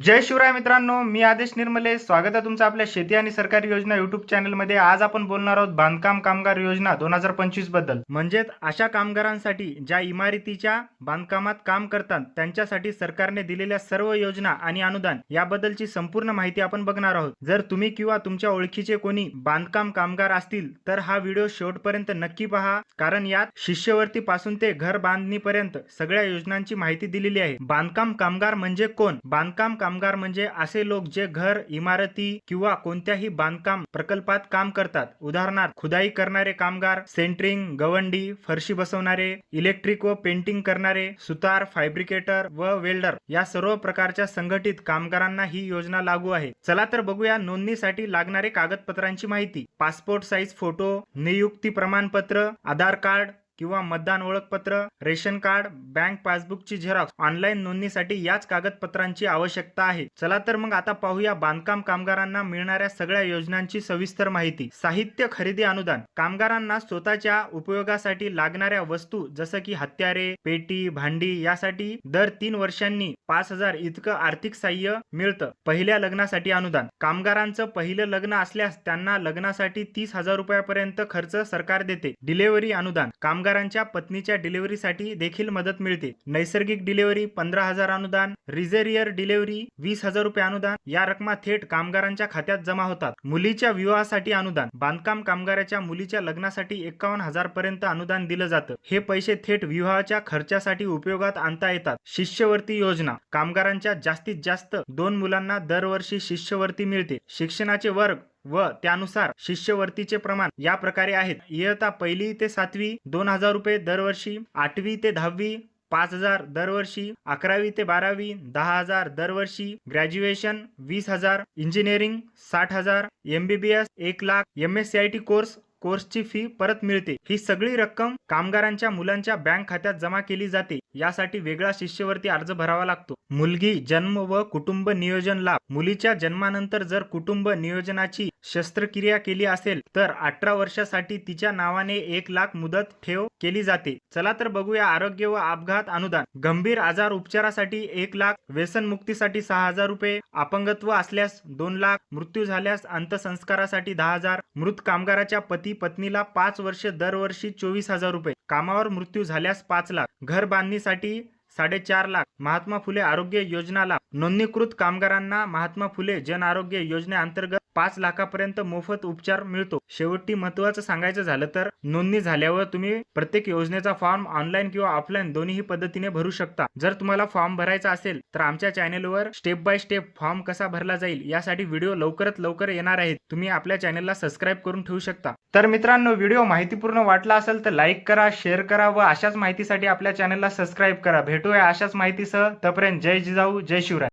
जय शिवराय मित्रांनो मी आदेश निर्मले. स्वागत आहे तुमचं आपल्या शेती आणि सरकारी योजना युट्यूब चॅनलमध्ये आज आपण बोलणार आहोत बांधकाम कामगार योजना दोन हजार पंचवीसबद्दल. म्हणजेच अशा कामगारांसाठी ज्या इमारतीच्या बांधकामात काम करतात त्यांच्यासाठी सरकारने दिलेल्या सर्व योजना आणि अनुदान याबद्दलची संपूर्ण माहिती आपण बघणार आहोत. जर तुम्ही किंवा तुमच्या ओळखीचे कोणी बांधकाम कामगार असतील तर हा व्हिडिओ शेवटपर्यंत नक्की पहा. कारण यात शिष्यवर्ती पासून ते घर बांधणीपर्यंत सगळ्या योजनांची माहिती दिलेली आहे. बांधकाम कामगार म्हणजे कोण? बांधकाम कामगार म्हणजे असे लोक जे घर इमारती किंवा कोणत्याही बांधकाम प्रकल्पात काम करतात. उदाहरणार्थ खुदाई करणारे कामगार सेंटरिंग गवंडी फरशी बसवणारे इलेक्ट्रिक व पेंटिंग करणारे सुतार फॅब्रिकेटर व वेल्डर या सर्व प्रकारच्या संघटित कामगारांना ही योजना लागू आहे. चला तर बघूया नोंदणीसाठी लागणारे कागदपत्रांची माहिती. पासपोर्ट साईज फोटो नियुक्ती प्रमाणपत्र आधार कार्ड किंवा मतदान ओळखपत्र रेशन कार्ड बँक पासबुकची झेरॉक्स ऑनलाईन नोंदणीसाठी याच कागदपत्रांची आवश्यकता आहे. चला तर मग आता पाहूया बांधकाम कामगारांना मिळणाऱ्या सगळ्या योजनांची सविस्तर माहिती. साहित्य खरेदी अनुदान. कामगारांना स्वतःच्या उपयोगासाठी लागणाऱ्या वस्तू जसं की हत्यारे पेटी भांडी यासाठी दर तीन वर्षांनी पाच हजार इतकं आर्थिक सहाय्य मिळतं. पहिल्या लग्नासाठी अनुदान. कामगारांचं पहिलं लग्न असल्यास त्यांना लग्नासाठी तीस हजार रुपयापर्यंत खर्च सरकार देते. डिलेव्हरी अनुदान. कामगारांच्या पत्नीच्या डिलिव्हरीसाठी देखील मदत मिळते. नैसर्गिक डिलिव्हरी पंधरा हजार अनुदान रिझेरियर डिलिव्हरी वीस हजार रुपये अनुदान या रकमा थेट कामगारांच्या खात्यात जमा होतात. मुलीच्या विवाहासाठी अनुदान बांधकाम कामगाराच्या मुलीच्या लग्नासाठी एकावन्न हजार पर्यंत अनुदान दिलं जातं. हे पैसे थेट विवाहाच्या खर्चासाठी उपयोगात आणता येतात. शिष्यवृत्ती योजना कामगारांच्या जास्तीत जास्त दोन मुलांना दरवर्षी शिष्यवृत्ती मिळते. शिक्षणाचे वर्ग व त्यानुसार शिष्यवृत्तीचे प्रमाण या प्रकारे आहेत. इयत्ता पहिली ते सातवी दोन हजार रुपये दरवर्षी आठवी ते दहावी पाच हजार दरवर्षी अकरावी ते बारावी दहा हजार दरवर्षी ग्रॅज्युएशन वीस हजार इंजिनिअरिंग साठ हजार एमबीबीएस एक lakh M S C I T course कोर्सची फी परत मिळते. ही सगळी रक्कम कामगारांच्या मुलांच्या बँक खात्यात जमा केली जाते. यासाठी वेगळा शिष्यवृत्ती अर्ज भरावा लागतो. मुलगी जन्म व कुटुंब नियोजन लाभ. मुलीच्या जन्मानंतर जर कुटुंब नियोजनाची शस्त्रक्रिया केली असेल तर अठरा वर्षासाठी तिच्या नावाने एक लाख मुदत ठेव केली जाते. चला तर बघूया आरोग्य व अपघात अनुदान. गंभीर आजार उपचारासाठी एक लाख व्यसनमुक्तीसाठी सहा हजार रुपये अपंगत्व असल्यास दोन लाख मृत्यू झाल्यास अंत्यसंस्कारासाठी दहा हजार मृत कामगाराच्या पती पत्नीला पाच वर्ष दरवर्षी चोवीस हजार रुपये कामावर मृत्यू झाल्यास पाच लाख. घर बांधणीसाठी साडेचार लाख. महात्मा फुले आरोग्य योजना लाभ नोंदणीकृत कामगारांना महात्मा फुले जन आरोग्य योजनेअंतर्गत पाच लाखापर्यंत मोफत उपचार मिळतो. शेवटी महत्वाचं सांगायचं झालं तर नोंदणी झाल्यावर तुम्ही प्रत्येक योजनेचा फॉर्म ऑनलाईन किंवा ऑफलाईन दोन्ही पद्धतीने भरू शकता. जर तुम्हाला फॉर्म भरायचा असेल तर आमच्या चॅनेलवर स्टेप बाय स्टेप फॉर्म कसा भरला जाईल यासाठी व्हिडिओ लवकरात लवकर येणार आहेत. तुम्ही आपल्या चॅनेलला सबस्क्राईब करून ठेवू शकता. तर मित्रांनो व्हिडिओ माहितीपूर्ण वाटला असेल तर लाईक करा शेअर करा व अशाच माहितीसाठी आपल्या चॅनेलला सबस्क्राईब करा. भेट भेटूया अशाच माहितीसह. तोपर्यंत जय जिजाऊ जय शिवराय.